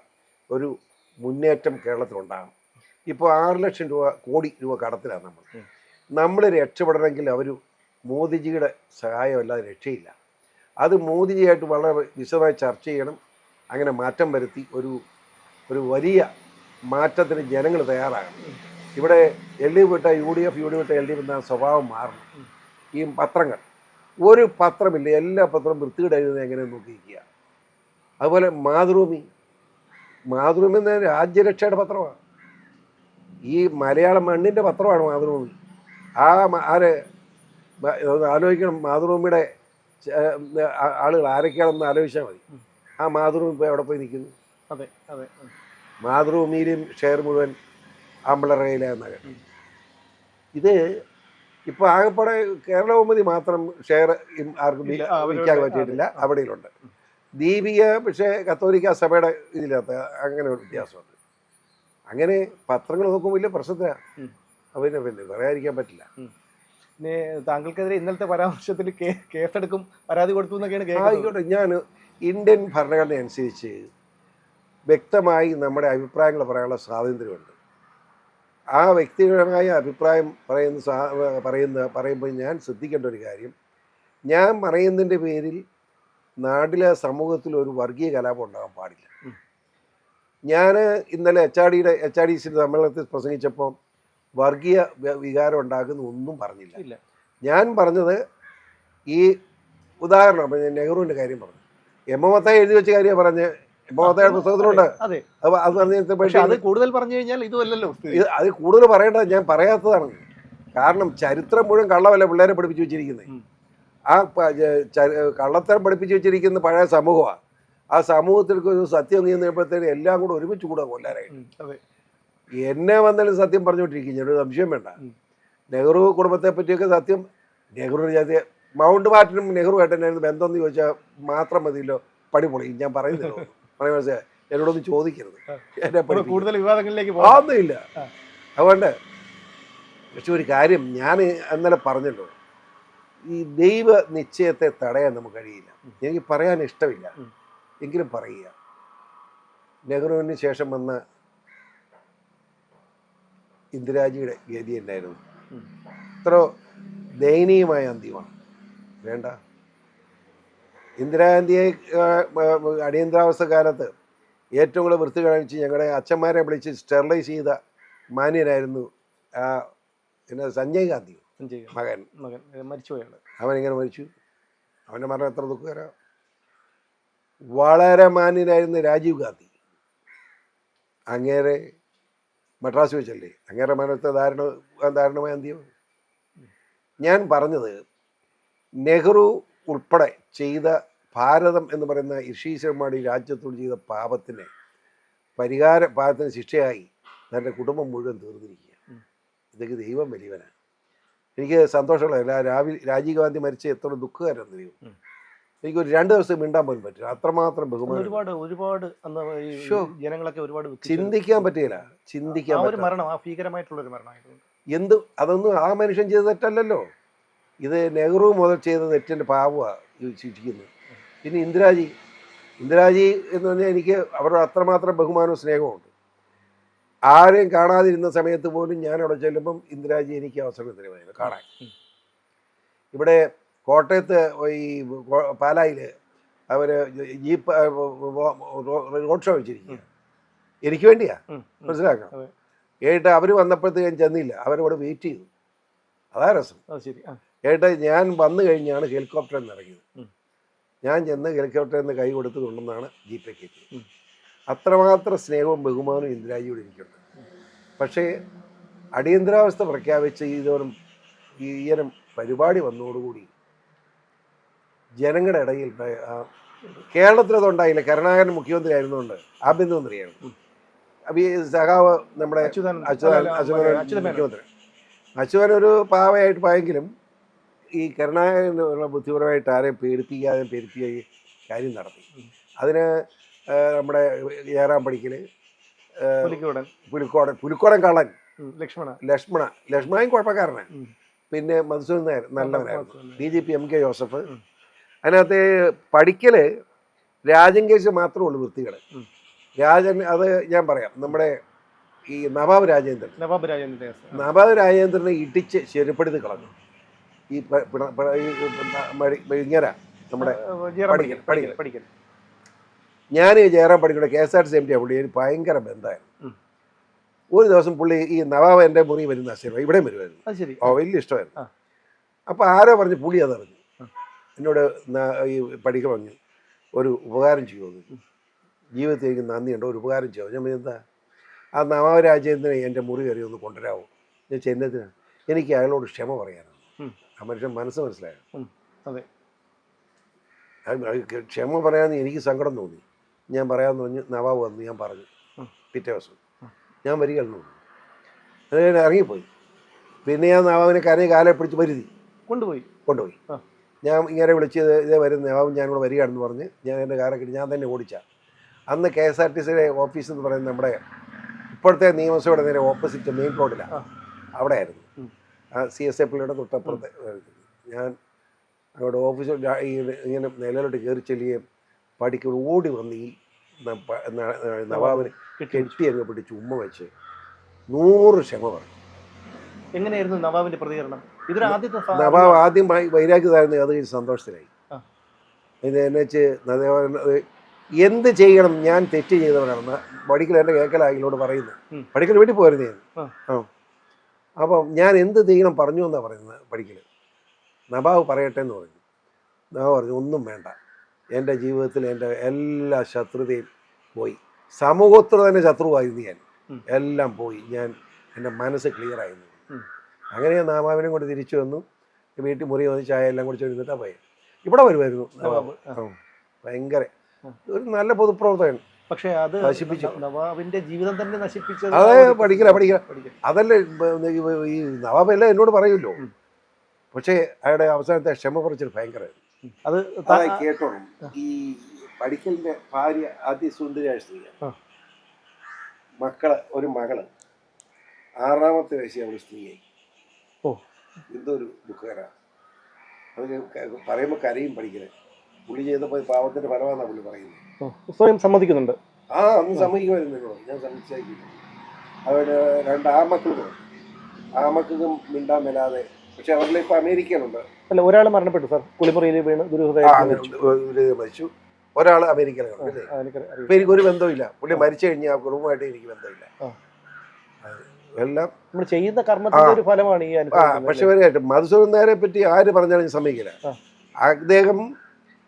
ഒരു മുന്നേറ്റം കേരളത്തിലുണ്ടാകണം. ഇപ്പോൾ ആറ് ലക്ഷം രൂപ കോടി രൂപ കടത്തിലാണ് നമ്മൾ. നമ്മൾ രക്ഷപ്പെടണമെങ്കിൽ അവർ മോദിജിയുടെ സഹായമല്ലാതെ രക്ഷയില്ല. അത് മോദിജിയായിട്ട് വളരെ വിശദമായി ചർച്ച ചെയ്യണം. അങ്ങനെ മാറ്റം വരുത്തി ഒരു ഒരു വലിയ മാറ്റത്തിന് ജനങ്ങൾ തയ്യാറാകണം. ഇവിടെ എൽ ഡി എഫ് വിട്ട U D F U D വിട്ട എൽ ഡി എഫ് എന്ന സ്വഭാവം മാറണം. ഈ പത്രങ്ങൾ ഒരു പത്രമില്ല എല്ലാ പത്രവും വൃത്തികേടായിരുന്നു എഴുതുന്നത് എങ്ങനെ നോക്കിയിരിക്കുക. അതുപോലെ മാതൃഭൂമി. മാതൃഭൂമി എന്ന രാജ്യരക്ഷയുടെ പത്രമാണ്. ഈ മലയാള മണ്ണിന്റെ പത്രമാണ് മാതൃഭൂമി. ആ ആര് ആലോചിക്കണം മാതൃഭൂമിയുടെ ആളുകൾ ആരൊക്കെയാണെന്ന് ആലോചിച്ചാൽ മതി. ആ മാതൃഭൂമി ഇപ്പോൾ എവിടെ പോയി നിൽക്കുന്നു? അതെ അതെ. മാതൃഭൂമിയിലും ഷെയർ മുഴുവൻ അമ്പളറയിലെ എന്ന ഇത് ഇപ്പോൾ ആകെപ്പാടെ കേരള ബഹുമതി മാത്രം ഷെയർ ആർക്കും വിൽക്കാൻ പറ്റിയിട്ടില്ല അവിടെയുണ്ട്. അവിടെയിലുണ്ട് ദീപിക പക്ഷേ കത്തോലിക്ക സഭയുടെ ഇതിനകത്ത് അങ്ങനെ ഒരു വ്യത്യാസമുണ്ട്. അങ്ങനെ പത്രങ്ങൾ നോക്കുമ്പോൾ വലിയ പ്രശ്നത്തിലാണ് അവന് പിന്നെ പറയാതിരിക്കാൻ പറ്റില്ല. പിന്നെ താങ്കൾക്കെതിരെ ഇന്നലത്തെ പരാമർശത്തിൽ കേസെടുക്കും പരാതി കൊടുത്തു എന്നൊക്കെയാണ് ആയിക്കോട്ടെ ഞാൻ ഇന്ത്യൻ ഭരണഘടന അനുസരിച്ച് വ്യക്തമായി നമ്മുടെ അഭിപ്രായങ്ങൾ പറയാനുള്ള സ്വാതന്ത്ര്യമുണ്ട്. ആ വ്യക്തിപരമായ അഭിപ്രായം പറയുന്ന പറയുന്ന പറയുമ്പോൾ ഞാൻ ശ്രദ്ധിക്കേണ്ട ഒരു കാര്യം. ഞാൻ പറയുന്നതിന്റെ പേരിൽ നാട്ടിലെ സമൂഹത്തിൽ ഒരു വർഗീയ കലാപം ഉണ്ടാകാൻ പാടില്ല. ഞാൻ ഇന്നലെ എച്ച് ആർ ഡിയുടെ എച്ച് ആർ ഡി സി സമ്മേളനത്തിൽ പ്രസംഗിച്ചപ്പോൾ വർഗീയ വികാരം ഉണ്ടാക്കുന്ന ഒന്നും പറഞ്ഞില്ല. ഞാൻ പറഞ്ഞത് ഈ ഉദാഹരണം നെഹ്റുവിന്റെ കാര്യം പറഞ്ഞു. എം എം മത്തായി എഴുതി വെച്ച കാര്യം പറഞ്ഞ് എം പുസ്തകത്തിലുണ്ട് അതെ അത്. പറഞ്ഞു അത് കൂടുതൽ പറഞ്ഞു കഴിഞ്ഞാൽ ഇതുമല്ലല്ലോ അത് കൂടുതൽ പറയേണ്ടത് ഞാൻ പറയാത്തതാണ്. കാരണം ചരിത്രം മുഴുവൻ കള്ളമല്ല പിള്ളേരെ പഠിപ്പിച്ചു വെച്ചിരിക്കുന്നത്? ആ കള്ളത്തരം പഠിപ്പിച്ചു വെച്ചിരിക്കുന്ന പഴയ സമൂഹമാണ് ആ സമൂഹത്തിൽ ഒരു സത്യം നീങ്ങുമ്പോഴത്തേന് എല്ലാം കൂടെ ഒരുമിച്ച് കൂടെ കൊല്ലാനായിട്ട്. എന്നെ വന്നാലും സത്യം പറഞ്ഞുകൊണ്ടിരിക്കും. ഞാനൊരു സംശയം വേണ്ട. നെഹ്റു കുടുംബത്തെ പറ്റിയൊക്കെ സത്യം. നെഹ്റു ജാതി മൗണ്ട് ബാറ്റനും നെഹ്റുവായിട്ട് എന്നായിരുന്നു ബന്ധം എന്ന് ചോദിച്ചാൽ മാത്രം മതിയല്ലോ. പണി പൊളിയും. ഞാൻ പറയുന്നില്ല മനസ്സിലായി? എന്നോടൊന്നും ചോദിക്കരുത്. എന്നെ കൂടുതൽ വിവാദങ്ങളിലേക്ക് പോകുന്നില്ല. അതുകൊണ്ട് പക്ഷെ ഒരു കാര്യം ഞാൻ ഇന്നലെ പറഞ്ഞല്ലോ. ഈ ദൈവ നിശ്ചയത്തെ തടയാൻ നമുക്ക് കഴിയില്ല. എനിക്ക് പറയാൻ ഇഷ്ടമില്ല. എങ്കിലും പറയുക. നെഹ്റുവിന് ശേഷം വന്ന ഇന്ദിരാജിയുടെ ഗതി ഉണ്ടായിരുന്നു ഉം. ഇത്ര ദയനീയമായ അന്ത്യമാണ് വേണ്ട. ഇന്ദിരാഗാന്ധിയെ അടിയന്തരാവസ്ഥ കാലത്ത് ഏറ്റവും കൂടുതൽ വൃത്തി കാണിച്ച് ഞങ്ങളുടെ അച്ഛന്മാരെ വിളിച്ച് സ്റ്റെറിലൈസ് ചെയ്ത മാന്യനായിരുന്നു പിന്നെ സഞ്ജയ് ഗാന്ധി. മകൻ. മകൻ. മരിച്ചുപോയാണ്. അവൻ ഇങ്ങനെ മരിച്ചു. അവന്റെ മരണം എത്ര ദുഃഖകര. വളരെ മാന്യനായിരുന്നു രാജീവ് ഗാന്ധി. അങ്ങേരെ മദ്രാസ് വെച്ചല്ലേ? അങ്ങേരെ മരണത്തെ ധാരണ ദാരുണമായ അന്ത്യം. ഞാൻ പറഞ്ഞത് നെഹ്റു ഉൾപ്പെടെ ചെയ്ത ഭാരതം എന്ന് പറയുന്ന ഇഷീശ്വരന്മാരുടെ ഈ രാജ്യത്തോട് ചെയ്ത പാപത്തിന് പരിഹാര പാപത്തിന് ശിക്ഷയായി തന്റെ കുടുംബം മുഴുവൻ തീർന്നിരിക്കുക. ഇതൊക്കെ ദൈവം വലിയവനാണ്. എനിക്ക് സന്തോഷമുള്ള രാവിലെ രാജീവ് ഗാന്ധി മരിച്ച എത്ര ദുഃഖകരം ദൈവം ഉം. എനിക്കൊരു രണ്ട് ദിവസം മിണ്ടാൻ പോലും പറ്റില്ല. അത്രമാത്രം ബഹുമാനം. ഒരുപാട് ഒരുപാട് ജനങ്ങളൊക്കെ ഒരുപാട് ചിന്തിക്കാൻ പറ്റിയില്ല. ചിന്തിക്കാൻ ഒരു പറ്റില്ല മരണം ആ ഭീകരമായിട്ടുള്ള ഒരു മരണമായിരുന്നു. എന്ത് അതൊന്നും ആ മനുഷ്യൻ ചെയ്ത തെറ്റല്ലല്ലോ. ഇത് നെഹ്റു മുതൽ ചെയ്ത തെറ്റിന്റെ പാവമാണ് ഇത് ശിക്ഷിക്കുന്നത്. പിന്നെ ഇന്ദിരാജി. ഇന്ദിരാജി എന്ന് പറഞ്ഞാൽ എനിക്ക് അവരുടെ അത്രമാത്രം ബഹുമാനവും സ്നേഹമുണ്ട് ആരെയും കാണാതിരുന്ന സമയത്ത് പോലും ഞാൻ അവിടെ ചെല്ലുമ്പം ഇന്ദിരാജി എനിക്ക് അവസരം തരുമായിരുന്നു കാണാൻ. ഇവിടെ കോട്ടയത്ത് ഈ പാലായിൽ അവർ ജീപ്പ് റോഡ് ഷോ വെച്ചിരിക്കുക എനിക്ക് വേണ്ടിയാ. മനസ്സിലാക്കണം. ഏട്ടാ അവർ വന്നപ്പോഴത്തേക്ക് ഞാൻ ചെന്നില്ല. അവരവിടെ വെയിറ്റ് ചെയ്തു. അതാ രസം. ഏട്ടാ ഞാൻ വന്നു കഴിഞ്ഞാണ് ഹെലികോപ്റ്ററിൽ നിന്ന് ഇറങ്ങിയത്. ഞാൻ ചെന്ന് ഹെലികോപ്റ്ററിൽ നിന്ന് കൈ കൊടുത്ത് കൊണ്ടുവന്നാണ് ജീപ്പേക്ക് എത്തിയത് ഉം. അത്രമാത്രം സ്നേഹവും ബഹുമാനവും ഇന്ദിരാജിയോട് എനിക്കുണ്ട്. പക്ഷേ അടിയന്തരാവസ്ഥ പ്രഖ്യാപിച്ച ഇതോരം ഈയനം പരിപാടി വന്നതോടുകൂടി ജനങ്ങളുടെ ഇടയിൽ കേരളത്തിലത് ഉണ്ടായില്ല കരുണാകരൻ മുഖ്യമന്ത്രി ആയിരുന്നുകൊണ്ട് ആഭ്യന്തരമന്ത്രിയാണ് അപ്പം ഈ സഖാവ് നമ്മുടെ അച്യുതൻ അച്യുതൻ. മുഖ്യമന്ത്രി. അച്യുതൻ ഒരു പാവയായിട്ട് പോയെങ്കിലും ഈ കരുണാകരനുള്ള ബുദ്ധിപരമായിട്ട് ആരെയും പേടിപ്പിക്കാതെ പേടിപ്പിക്കുകയും കാര്യം നടത്തി. അതിന് നമ്മുടെ ഏറാം പടിക്കൽ പുലിക്കോടൻ. പുലിക്കോടൻ പുലിക്കോടൻ കള്ളൻ. ലക്ഷ്മണ. ലക്ഷ്മണ ലക്ഷ്മണയും കുഴപ്പക്കാരനാണ് ഉം. പിന്നെ Madhusudan Nair നല്ലവനായിരുന്നു. B J D G P M K Joseph. അതിനകത്ത് പഠിക്കൽ രാജൻ കേസ് മാത്രമേ ഉള്ളൂ വൃത്തികൾ രാജൻ അത് ഞാൻ പറയാം. നമ്മുടെ ഈ നവാബ് രാജേന്ദ്രൻ. നവാബ് രാജേന്ദ്രൻ നവാബ് രാജേന്ദ്രനെ ഇടിച്ച് ശരിപ്പെടുത്തി കളഞ്ഞു. ഈ ഇങ്ങര നമ്മുടെ പഠിക്കൽ, പഠിക്കൽ ഞാൻ ഈ ജയറാം പഠിക്കുന്ന K S R T C M T പുള്ളി ഭയങ്കര ബന്ധമായിരുന്നു. ഒരു ദിവസം പുള്ളി ഈ നവാബ് എന്റെ മുറി വരുന്ന സിനിമ ഇവിടെ വരുമായിരുന്നു. ഓ വലിയ ഇഷ്ടമായിരുന്നു. അപ്പോൾ ആരോ പറഞ്ഞ് പുള്ളി അതറിഞ്ഞു. എന്നോട് ഈ പഠിക്ക പറഞ്ഞു ഒരു ഉപകാരം ചെയ്യുമെന്ന് ജീവിതത്തിൽ എനിക്ക് നന്ദിയുണ്ട് ഒരു ഉപകാരം ചെയ്യുമോ ഞാൻ എന്താ? ആ നവാബ് രാജേന്ദ്രനെ എന്റെ മുറി കയറി ഒന്ന് കൊണ്ടുവരാമോ ഞാൻ ചെന്നതിനാണ് എനിക്ക് അയാളോട് ക്ഷമ പറയാനാണ്. ആ മനുഷ്യൻ മനസ്സ് മനസ്സിലായോ അതെ. ക്ഷമ പറയാമെന്ന് എനിക്ക് സങ്കടം തോന്നി. ഞാൻ പറയാന്ന് പറഞ്ഞു നവാബ് വന്ന് ഞാൻ പറഞ്ഞു. പിറ്റേ ദിവസം. ഞാൻ വരികയെന്ന് അത് ഇറങ്ങിപ്പോയി. പിന്നെ ഞാൻ നവാബിനെ കരയെ കാലെ പിടിച്ച് വരുതി കൊണ്ടുപോയി. കൊണ്ടുപോയി. ഞാൻ ഇങ്ങനെ വിളിച്ചത് ഇതേ വരുന്ന നവാബ് ഞാൻ ഇവിടെ വരികയാണെന്ന് പറഞ്ഞ് ഞാൻ എന്റെ കാലൊക്കെ ഞാൻ തന്നെ ഓടിച്ച. അന്ന് കെ എസ് ആർ ടി സിയുടെ ഓഫീസ് എന്ന് പറയുന്നത് നമ്മുടെ ഇപ്പോഴത്തെ നിയമസഭയുടെ നേരെ ഓപ്പോസിറ്റ് മെയിൻ റോഡിലാണ്. അവിടെ ആയിരുന്നു സി എസ് എ പള്ളിയുടെ തൊട്ടപ്പുറത്തെ ഞാൻ അവിടെ ഓഫീസിൽ ഇങ്ങനെ നിലയിലോട്ട് കയറി ചെല്ലുകയും പഠിക്ക ഓടി വന്ന് ഈ നവാബിനെ കെട്ടി. അങ്ങ് പിടിച്ച് ഉമ്മ വെച്ച് നൂറ് ക്ഷമ പറഞ്ഞു. എങ്ങനെയായിരുന്നു നവാബിന്റെ പ്രതികരണം? ഇതൊരു ആദ്യത്തെ നവാബ് ആദ്യം വൈരാഗ്യതായിരുന്നു അത് കഴിഞ്ഞ് സന്തോഷത്തിലായി. ഇത് എന്നെ വെച്ച് നദേവൻ എന്ത് ചെയ്യണം ഞാൻ തെറ്റ് ചെയ്തവനാണെന്ന് പഠിക്കൽ എന്റെ കേക്കലായിലോട് പറയുന്നത് പടിക്കൽ പഠിക്കൽ വീട്ടിൽ പോയിരുന്നു. ഞാൻ ആ. അപ്പം ഞാൻ എന്ത് ചെയ്യണം പറഞ്ഞു എന്നാണ് പറയുന്നത് പഠിക്കൽ നബാവ് പറയട്ടെ എന്ന് പറഞ്ഞു. നബാവ് പറഞ്ഞു ഒന്നും വേണ്ട. എന്റെ ജീവിതത്തിൽ എന്റെ എല്ലാ ശത്രുതയും പോയി. സമൂഹത്തിൽ തന്നെ ശത്രുവായിരുന്നു ഞാൻ. എല്ലാം പോയി. ഞാൻ എന്റെ മനസ്സ് ക്ലിയർ ആയിരുന്നു. അങ്ങനെ ഞാൻ നാമാവിനെ കൊണ്ട് തിരിച്ചു വന്നു. വീട്ടിൽ മുറി വന്ന് ചായ എല്ലാം കുടിച്ച് ഇരുന്നിട്ടാ പോയത് ഇവിടെ വരുമായിരുന്നു. ഭയങ്കര. ഒരു നല്ല പൊതുപ്രവർത്തകൻ. പക്ഷേ അത് നശിപ്പിച്ചു. നവാബിന്റെ ജീവിതം തന്നെ നശിപ്പിച്ചത് അതെ ആ ഒരു- പഠിക്കല പഠിക്കല. അതല്ലേ ഈ നവാബ് എല്ലാം എന്നോട് പറയുമല്ലോ. പക്ഷേ അയാളുടെ അവസാനത്തെ ക്ഷമ കുറച്ചൊരു ഭയങ്കര. അത് കേട്ടോളും. ഈ പഠിക്കലിന്റെ ഭാര്യ അതിസുന്ദരിയായ സ്ത്രീയാണ്. ആ. മക്കൾ ഒരു മകൾ. ആറാമത്തെ വയസ്സിൽ അവൾ സ്ത്രീയായി. ഓ. എന്തോ ഒരു ദുഃഖകര. അത് പറയുമ്പോൾ കരയും പഠിക്കൽ. പുള്ളി ചെയ്തപ്പോൾ പാവത്തിന്റെ ഫലമാണെന്നാണ് പുള്ളി പറയുന്നത്. സ്വയം സമ്മതിക്കുന്നുണ്ട്. ആ അന്ന് സമ്മതിക്കുമായിരുന്നു ഞാൻ സമ്മതിച്ചേക്കില്ല അവർ രണ്ട് ആമക്കളും ആമക്കും മിണ്ടാൻ മേലാതെ. പക്ഷെ അവരിൽ ഇപ്പൊ അമേരിക്കയിലുണ്ട് അല്ല ഒരാൾ മരണപ്പെട്ടു സാർ. കുളിമുറിയിൽ വീണ് മരിച്ചു. ഒരാൾ അമേരിക്കയിലുണ്ട് എനിക്കറിയാം ഇപ്പൊ എനിക്ക് ഒരു ബന്ധമില്ല പുള്ളി മരിച്ചു കഴിഞ്ഞാൽ കുടുംബമായിട്ട് എനിക്ക് ബന്ധമില്ല. എല്ലാം നമ്മൾ ചെയ്യുന്ന കർമ്മത്തിന്റെ ഒരു ഫലമാണ് ഈ പക്ഷെ മധുസൂദൻ നേരെ പറ്റി ആര് പറഞ്ഞാലും സമ്മതിക്കില്ല. അദ്ദേഹം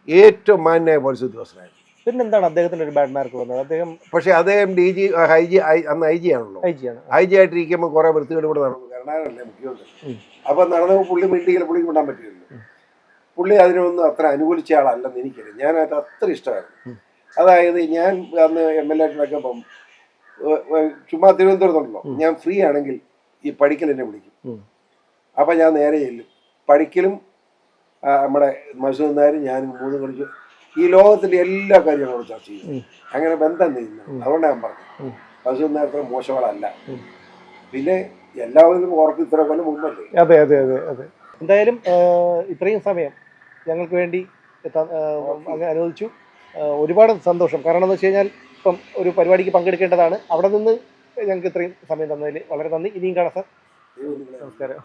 ഏറ്റവും മാന്യായ പോലീസ് ഉദ്യോഗസ്ഥനായിരുന്നു പിന്നെന്താണ് അദ്ദേഹത്തിന്റെ ഒരു ബാഡ് മാർക്ക് വന്നത്? അദ്ദേഹം പക്ഷെ അദ്ദേഹം ഡി ജി ഐ ജി അന്ന് ഐ ജി ആണല്ലോ. ഐ ജി ആണ്. ഐ ജി ആയിട്ടിരിക്കുമ്പോൾ കുറെ വൃത്തികേട് ഇവിടെ നടന്നു. കരുണാകരനല്ലേ മുഖ്യമന്ത്രി. അപ്പൊ നടന്നപ്പോൾ പുള്ളി മിണ്ടിയിൽ പുള്ളിക്ക് വിടാൻ പറ്റിയിരുന്നു. പുള്ളി അതിനൊന്നും അത്ര അനുകൂലിച്ച ആളല്ലെന്ന് എനിക്കറിയാം. ഞാനത് അത്ര ഇഷ്ടമായിരുന്നു. അതായത് ഞാൻ അന്ന് എം എൽ എ പോകും ചുമ്മാ തിരുവനന്തപുരത്തുണ്ടല്ലോ. ഞാൻ ഫ്രീ ആണെങ്കിൽ ഈ പഠിക്കൽ എന്നെ വിളിക്കും. അപ്പൊ ഞാൻ നേരെ ചെല്ലും. പഠിക്കലും നമ്മുടെ നായരും ഞാനും മൂന്നും കളിച്ചു ഈ ലോകത്തിന്റെ എല്ലാ കാര്യങ്ങളും ചർച്ച ചെയ്യും. അങ്ങനെ ബന്ധം നീങ്ങുന്നു അതുകൊണ്ട് അതുകൊണ്ടാണ് ഞാൻ പറഞ്ഞത്. ഉം. നേരത്തെ മോശമാളല്ല പിന്നെ എല്ലാവരും ഓർക്ക് ഇത്ര കൊല്ലം മുമ്പല്ലേ? അതെ അതെ അതെ അതെ. എന്തായാലും ഇത്രയും സമയം ഞങ്ങൾക്ക് വേണ്ടി അങ്ങനെ അനുവദിച്ചു. ഒരുപാട് സന്തോഷം. കാരണം എന്ന് വെച്ച് കഴിഞ്ഞാൽ ഇപ്പം ഒരു പരിപാടിക്ക് പങ്കെടുക്കേണ്ടതാണ്. അവിടെ നിന്ന് ഞങ്ങൾക്ക് ഇത്രയും സമയം തന്നതിൽ വളരെ നന്ദി. ഇനിയും കാണാം സാർ. നമസ്കാരം.